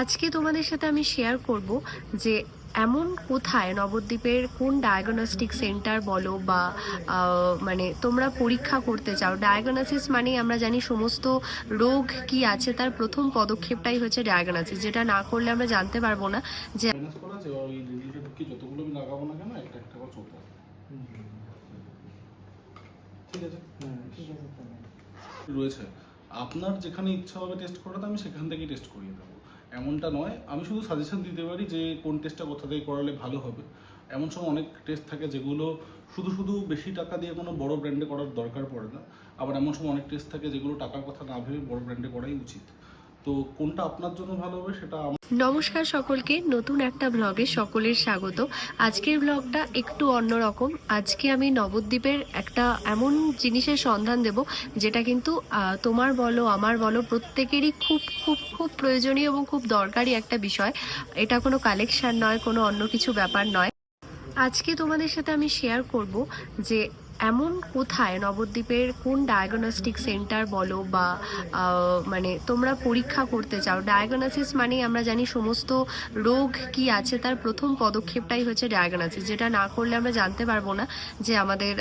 আজকে তোমাদের সাথে আমি শেয়ার করব যে এমন কোথায় নবদ্বীপের কোন ডায়াগনস্টিক সেন্টার বলো বা মানে তোমরা পরীক্ষা করতে চাও। ডায়াগনোসিস মানে আমরা জানি সমস্ত রোগ কি আছে, তার প্রথম পদক্ষেপটাই হচ্ছে ডায়াগনোসিস যেটা না করলে আমরা জানতে পারব না যে রয়েছে। আপনার যেখানে ইচ্ছা হবে টেস্ট করাতে, আমি সেখান থেকেই টেস্ট করিয়ে দেবো। এমনটা নয়। আমি শুধু সাজেশন দিতে পারি যে, কোন টেস্টটা কোথা থেকে করালে ভালো হবে। এমন সময় অনেক টেস্ট থাকে যেগুলো শুধু শুধু বেশি টাকা দিয়ে কোনো বড় ব্র্যান্ডে করার দরকার পড়ে না। আবার এমন সময় অনেক টেস্ট থাকে যেগুলো টাকার কথা না ভেবে বড় ব্র্যান্ডে করাই উচিত। তো কোনটা আপনার জন্য ভালো হবে সেটা নমস্কার সকলকে, নতুন একটা ব্লগে সকলের স্বাগত। আজকের ব্লগটা একটু অন্যরকম। আজকে আমি নবদ্বীপের একটা এমন জিনিসের সন্ধান দেব, যেটা কিন্তু তোমার বলো, আমার বলো, প্রত্যেকেরই খুব খুব খুব প্রয়োজনীয় এবং খুব দরকারি একটা বিষয়। এটা কোনো কালেকশন নয়, কোনো অন্য কিছু ব্যাপার নয়। আজকে তোমাদের সাথে আমি শেয়ার করব যে এমন কোথায় নবদ্বীপের কোন ডায়াগনস্টিক সেন্টার বলো বা মানে তোমরা পরীক্ষা করতে চাও? ডায়াগনোসিস মানে আমরা জানি সমস্ত রোগ কি আছে, তার প্রথম পদক্ষেপটাই হচ্ছে ডায়াগনোসিস যেটা না করলে আমরা জানতে পারব না যে আমাদের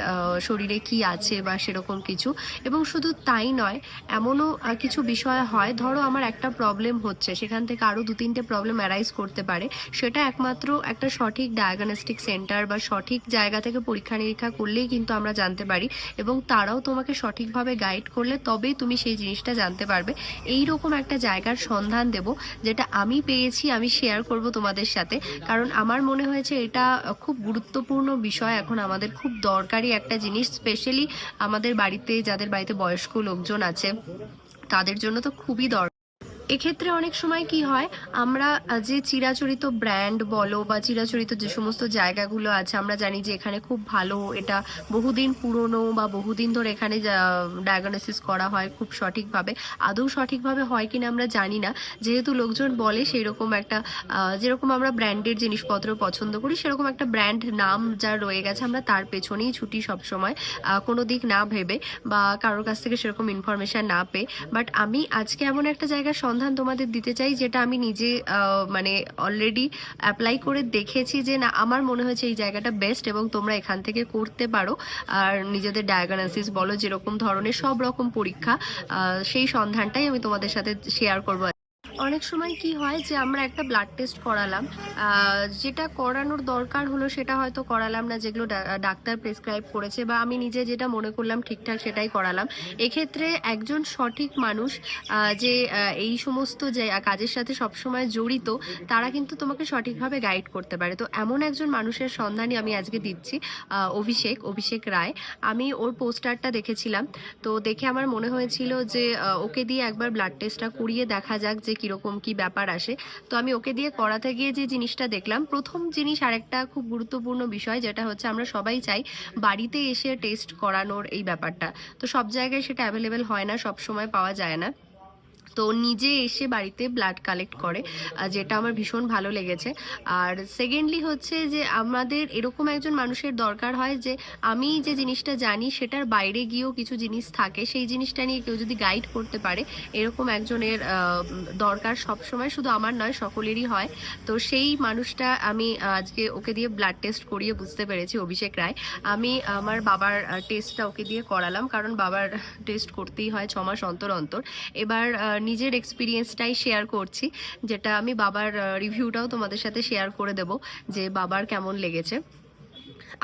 শরীরে কি আছে বা সেরকম কিছু। এবং শুধু তাই নয়, এমনও কিছু বিষয় হয়। ধরো আমার একটা প্রবলেম হচ্ছে, সেখান থেকে আরও দু তিনটে প্রবলেম অ্যারাইজ করতে পারে। সেটা একমাত্র একটা সঠিক ডায়াগনস্টিক সেন্টার বা সঠিক জায়গা থেকে পরীক্ষা নিরীক্ষা করলেই কিন্তু আমরা জানতে পারি এবং তারাও তোমাকে সঠিকভাবে গাইড করলে তবেই তুমি সেই জিনিসটা জানতে পারবে। এই রকম একটা জায়গার সন্ধান দেব যেটা আমি পেয়েছি, আমি শেয়ার করব তোমাদের সাথে। কারণ আমার মনে হয়েছে এটা খুব গুরুত্বপূর্ণ বিষয়। এখন আমাদের খুব দরকারি একটা জিনিস স্পেশালি আমাদের বাড়িতে, যাদের বাড়িতে বয়স্ক লোকজন আছে, তাদের জন্য তো খুবই দরকার এক্ষেত্রে অনেক সময় কি হয়, আমরা যে চিরাচরিত ব্র্যান্ড বলো বা চিরাচরিত যে সমস্ত জায়গাগুলো আছে, আমরা জানি যে এখানে খুব ভালো, এটা বহুদিন পুরনো বা বহুদিন ধরে এখানে ডায়াগনোসিস করা হয় খুব সঠিকভাবে। আদৌ সঠিকভাবে হয় কিনা আমরা জানি না। যেহেতু লোকজন বলে সেই রকম একটা যেরকম আমরা ব্র্যান্ডের জিনিসপত্র পছন্দ করি, সেরকম একটা ব্র্যান্ড নাম যা রয়ে গেছে, আমরা তার পেছনেই ছুটি সবসময় কোনো দিক না ভেবে বা কারোর কাছ থেকে সেরকম ইনফরমেশান না পেয়ে। বাট আমি আজকে এমন একটা জায়গার সন্ধান তোমাদের দিতে চাই, যেটা আমি নিজে মানে অলরেডি অ্যাপ্লাই করে দেখেছি যে না, আমার মনে হয়েছে এই জায়গাটা বেস্ট এবং তোমরা এখান থেকে করতে পারো। আর নিজেদের ডায়াগনোসিস বলো, যেরকম ধরনের সব রকম পরীক্ষা সেই সন্ধানটাই আমি তোমাদের সাথে শেয়ার করব অনেক সময় কি হয় যে আমরা একটা ব্লাড টেস্ট করালাম যেটা করানোর দরকার হলো সেটা হয়তো করালাম না, যেগুলো ডাক্তার প্রেসক্রাইব করেছে বা আমি নিজে যেটা মনে করলাম ঠিকঠাক সেটাই করালাম। এক্ষেত্রে একজন সঠিক মানুষ যে এই সমস্ত যে কাজের সাথে সবসময় জড়িত, তারা কিন্তু তোমাকে সঠিকভাবে গাইড করতে পারে। তো এমন একজন মানুষের সন্ধানই আমি আজকে দিচ্ছি অভিষেক অভিষেক রায়। আমি ওর পোস্টারটা দেখেছিলাম। তো দেখে আমার মনে হয়েছিল যে ওকে দিয়ে একবার ব্লাড টেস্টটা করিয়ে দেখা যাক যে কীরকম কি ব্যাপার আসে। তো আমি ওকে দিয়ে করাতে গিয়ে যে জিনিসটা দেখলাম, প্রথম জিনিস আরেকটা খুব গুরুত্বপূর্ণ বিষয়, যেটা হচ্ছে আমরা সবাই চাই বাড়িতে এসে টেস্ট করানোর এই ব্যাপারটা। তো সব জায়গায় সেটা অ্যাভেলেবেল হয় না, সব সময় পাওয়া যায় না। তো নিজে এসে বাড়িতে ব্লাড কালেক্ট করে যেটা আমার ভীষণ ভালো লেগেছে। আর সেকেন্ডলি হচ্ছে যে আমাদের এরকম একজন মানুষের দরকার হয় যে আমি যে জিনিসটা জানি সেটার বাইরে গিয়েও কিছু জিনিস থাকে, সেই জিনিসটা নিয়ে কেউ যদি গাইড করতে পারে, এরকম একজনের দরকার সবসময় শুধু আমার নয়, সকলেরই হয়। তো সেই মানুষটা আমি আজকে ওকে দিয়ে ব্লাড টেস্ট করিয়ে বুঝতে পেরেছি অভিষেক রায়। আমি আমার বাবার টেস্টটা ওকে দিয়ে করালাম, কারণ বাবার টেস্ট করতেই হয় ছ মাস অন্তর অন্তর। এবার নিজের এক্সপিরিয়েন্সটাই শেয়ার করছি, যেটা আমি বাবার রিভিউটাও তোমাদের সাথে শেয়ার করে দেব যে বাবার কেমন লেগেছে।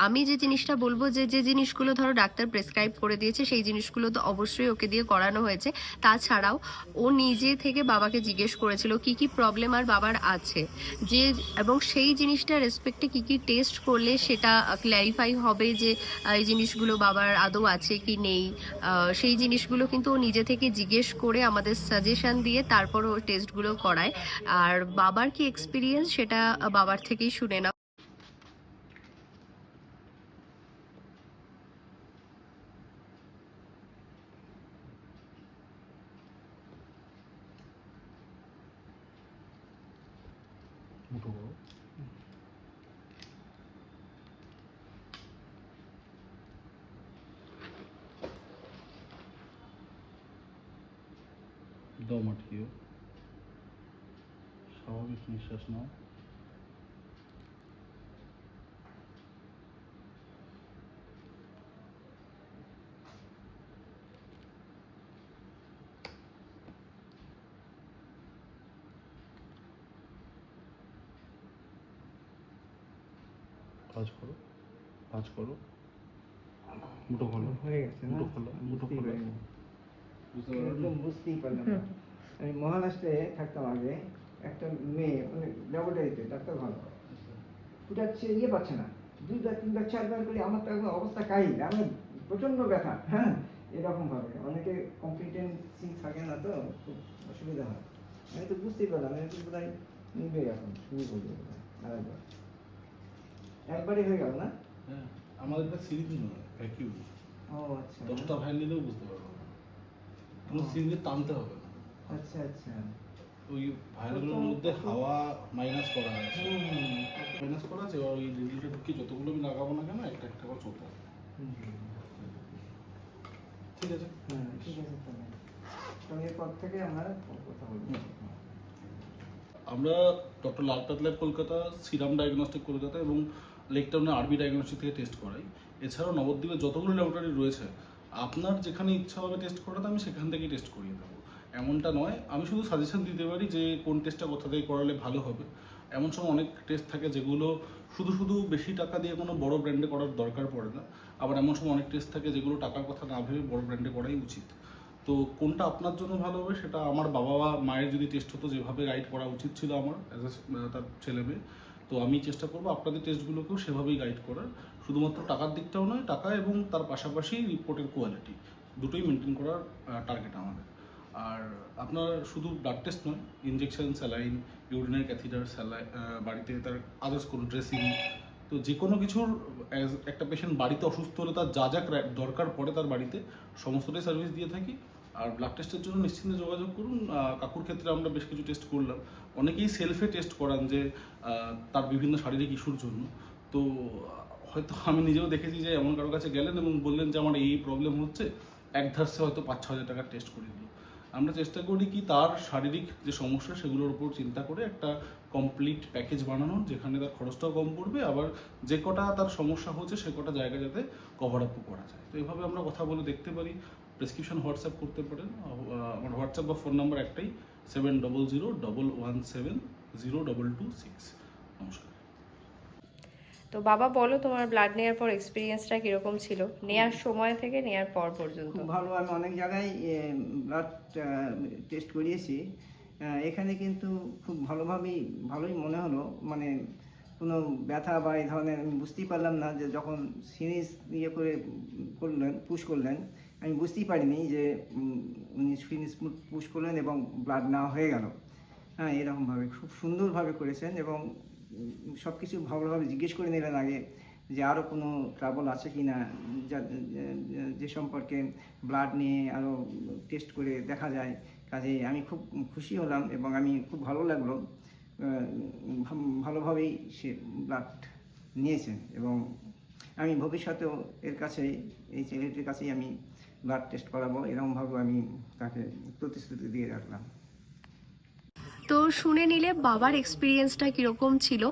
আমি যে জিনিসটা বলব যে যে জিনিসগুলো ধরো ডাক্তার প্রেসক্রাইব করে দিয়েছে, সেই জিনিসগুলো তো অবশ্যই ওকে দিয়ে করানো হয়েছে। তাছাড়াও ও নিজে থেকে বাবাকে জিজ্ঞেস করেছিল, কি কি প্রবলেম আর বাবার আছে? যে, এবং সেই জিনিসটা রেসপেক্টে কি কি টেস্ট করলে সেটা ক্ল্যারিফাই হবে যে এই জিনিসগুলো বাবার আদৌ আছে কি নেই? সেই জিনিসগুলো কিন্তু ও নিজে থেকে জিজ্ঞেস করে আমাদের সাজেশন দিয়ে তারপর ও টেস্টগুলো করায়। আর বাবার কি এক্সপিরিয়েন্স সেটা বাবার থেকেই শুনে নাও মুঠো করো দম আটকিও স্বাভাবিক নিঃশ্বাস নাও। কাজ করো কাজ করো। মুঠো খোলো। হয়ে গেছে না? মুঠো খোলো মুঠো বুঝতেই খোলো। বুঝতে পারো বুঝতেই পারলাম আমি মহারাষ্ট্রে থাকতাম আগে। একটা মেয়ে মানে ল্যাবরেটরিতে ডাক্তার ভালো। ফুটাচ্ছে ইয়ে পাচ্ছে না। দুইবার তিনবার চারবার করে আমার তো একদম অবস্থা কাই আমি প্রচণ্ড ব্যথা হ্যাঁ? এরকমভাবে অনেকে কম্পিটেন্সি থাকে না তো খুব অসুবিধা হয়। আমি তো বুঝতেই পারলাম আমি তো বোধহয় নিবে এখন শুরু করব আরেকবার। একবারই হয়ে গেল না? হ্যাঁ আমাদের একটা সিরিজ নয় ভ্যাকিউম। ও আচ্ছা। দশটা ভ্যান নিলেও বুঝতে পারব না। কোনো সিরিজে টানতে হবে আচ্ছা আচ্ছা। ওই ভাইরালগুলোর মধ্যে হাওয়া মাইনাস করা আছে। মাইনাস করা আছে ওই রিডিলটা ঢুকিয়ে যতগুলো আমি লাগাবো না কেন একটা একটা করে চলতে ঠিক আছে? হ্যাঁ ঠিক আছে তাহলে। তো এরপর থেকে আমরা কথা বলব। আমরা doctor Lal path lab Kolkata serum diagnostic Kolkata এবং লেকটাউনে আরবি ডায়াগনস্টিক থেকে টেস্ট করাই। এছাড়াও নবদ্বীপে যতগুলো ল্যাবরেটরি রয়েছে আপনার যেখানে ইচ্ছা হবে টেস্ট করাতে আমি সেখান থেকেই টেস্ট করিয়ে দেবো। এমনটা নয়। আমি শুধু সাজেশন দিতে পারি যে, কোন টেস্টটা কোথা থেকে করালে ভালো হবে। এমন সময় অনেক টেস্ট থাকে যেগুলো শুধু শুধু বেশি টাকা দিয়ে কোনো বড় ব্র্যান্ডে করার দরকার পড়ে না। আবার এমন সময় অনেক টেস্ট থাকে যেগুলো টাকার কথা না ভেবে বড় ব্র্যান্ডে করাই উচিত। তো কোনটা আপনার জন্য ভালো হবে সেটা আমার বাবা বা মায়ের যদি টেস্ট হতো, যেভাবে গাইড করা উচিত ছিল আমার অ্যাজ এ তার ছেলে মেয়ে, তো আমি চেষ্টা করব আপনাদের টেস্টগুলোকেও সেভাবেই গাইড করার। শুধুমাত্র টাকার দিকটাও নয়, টাকা এবং তার পাশাপাশি রিপোর্টের কোয়ালিটি দুটোই মেনটেন করার টার্গেট আমাদের। আর আপনার শুধু ব্লাড টেস্ট নয় injection saline urinary catheter saline বাড়িতে তার আদার্স কোনো ড্রেসিং তো যে কোনো কিছুর অ্যাজ একটা পেশেন্ট বাড়িতে অসুস্থ হলে তার যা যা ক্রা- দরকার পড়ে তার বাড়িতে, সমস্তটাই সার্ভিস দিয়ে থাকি। আর ব্লাড টেস্টের জন্য নিশ্চিন্তে যোগাযোগ করুন। কাকুর ক্ষেত্রে আমরা বেশ কিছু টেস্ট করলাম। অনেকেই সেলফে টেস্ট করান যে তার বিভিন্ন শারীরিক ইস্যুর জন্য। তো, হয়তো আমি নিজেও দেখেছি যে, এমন কারও কাছে গেলেন এবং বললেন যে, আমার এই প্রবলেম হচ্ছে। এক ধারসে হয়তো পাঁচ ছ হাজার টাকার টেস্ট করে দিল আমরা চেষ্টা করি কি তার শারীরিক যে সমস্যা সেগুলোর উপর চিন্তা করে একটা কমপ্লিট প্যাকেজ বানানোর, যেখানে তার খরচটাও কম পড়বে, আবার যে কটা তার সমস্যা হচ্ছে সে কটা জায়গা যাতে কভার আপও করা যায়। তো এভাবে আমরা কথা বলে দেখতে পারি। প্রেসক্রিপশন হোয়াটসঅ্যাপ করতে পারেন। আমার হোয়াটসঅ্যাপ বা ফোন নাম্বার একটাই seven double zero double one seven zero double two six নমস্কার। তো বাবা, বলো তোমার ব্লাড নেওয়ার পর এক্সপিরিয়েন্সটা কীরকম ছিল? নেয়ার সময় থেকে নেয়ার পর পর্যন্ত। ভালো, আমি অনেক জায়গায় ব্লাড টেস্ট করিয়েছি। এখানে কিন্তু খুব ভালোভাবেই, ভালোই মনে হলো। মানে কোনো ব্যথা বা এই ধরনের আমি বুঝতেই পারলাম না যে যখন সিরিজ ইয়ে করে করলেন পুশ করলেন, আমি বুঝতেই পারিনি যে উনি সিরিজ পুশ করলেন এবং ব্লাড নেওয়া হয়ে গেল। হ্যাঁ এরকমভাবে, খুব সুন্দরভাবে করেছেন এবং সব কিছু ভালোভাবে জিজ্ঞেস করে নিলেন আগে যে আরও কোনো ট্রাবল আছে কি না যা, যে সম্পর্কে ব্লাড নিয়ে আরও টেস্ট করে দেখা যায়। কাজে আমি খুব খুশি হলাম এবং আমি খুব ভালো লাগল ভালোভাবেই সে ব্লাড নিয়েছেন এবং আমি ভবিষ্যতেও এর কাছে, এই ছেলেটির কাছেই আমি ব্লাড টেস্ট করাবো এরকমভাবে আমি তাকে প্রতিশ্রুতি দিয়ে রাখলাম। তো শুনে নিলে বাবার এক্সপিরিয়েন্সটা কীরকম ছিল?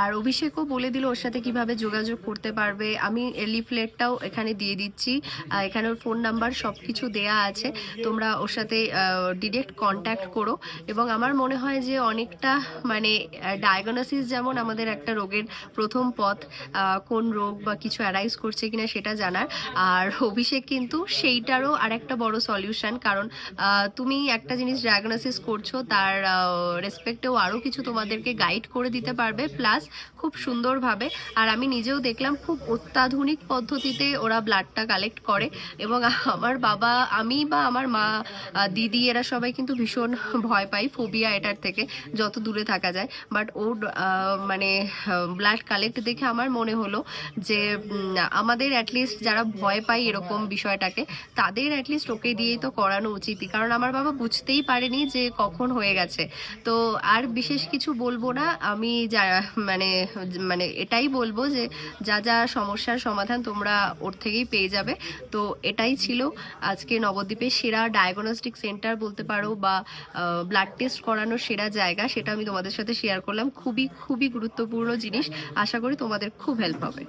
আর অভিষেকও বলে দিল ওর সাথে কীভাবে যোগাযোগ করতে পারবে। আমি লিফলেটটাও এখানে দিয়ে দিচ্ছি। এখানে ওর ফোন নাম্বার সব কিছু দেয়া আছে। তোমরা ওর সাথে ডিরেক্ট কন্ট্যাক্ট করো। এবং আমার মনে হয় যে অনেকটা মানে ডায়াগনোসিস যেমন আমাদের একটা রোগের প্রথম পথ কোন রোগ বা কিছু অ্যারাইজ করছে কিনা সেটা জানার। আর অভিষেক কিন্তু সেইটারও আর একটা বড় সলিউশন কারণ তুমি একটা জিনিস ডায়াগনোসিস করছ, তার রেসপেক্টেও আরও কিছু তোমাদেরকে গাইড করে দিতে পারবে প্লাস খুব সুন্দরভাবে, আর আমি নিজেও দেখলাম খুব অত্যাধুনিক পদ্ধতিতে ওরা ব্লাডটা কালেক্ট করে, এবং আমার বাবা, আমি বা আমার মা দিদি, এরা সবাই কিন্তু ভীষণ ভয় পাই ফোবিয়া এটার থেকে, যত দূরে থাকা যায়। বাট ওর মানে ব্লাড কালেক্ট দেখে আমার মনে হলো যে আমাদের অ্যাটলিস্ট যারা ভয় পাই এরকম বিষয়টাকে, তাদের অ্যাটলিস্ট ওকে দিয়েই তো করানো উচিতই। কারণ আমার বাবা বুঝতেই পারেনি যে কখন হয়ে গেছে। তো আর বিশেষ কিছু বলব না। আমি যা মানে মানে এটাই বলব যে, যা যা সমস্যার সমাধান তোমরা ওর থেকেই পেয়ে যাবে। তো এটাই ছিল আজকে নবদ্বীপের সেরা ডায়াগনস্টিক সেন্টার বলতে পারো বা ব্লাড টেস্ট করানোর সেরা জায়গা, সেটা আমি তোমাদের সাথে শেয়ার করলাম। খুবই খুবই গুরুত্বপূর্ণ জিনিস। আশা করি তোমাদের খুব হেল্প হবে।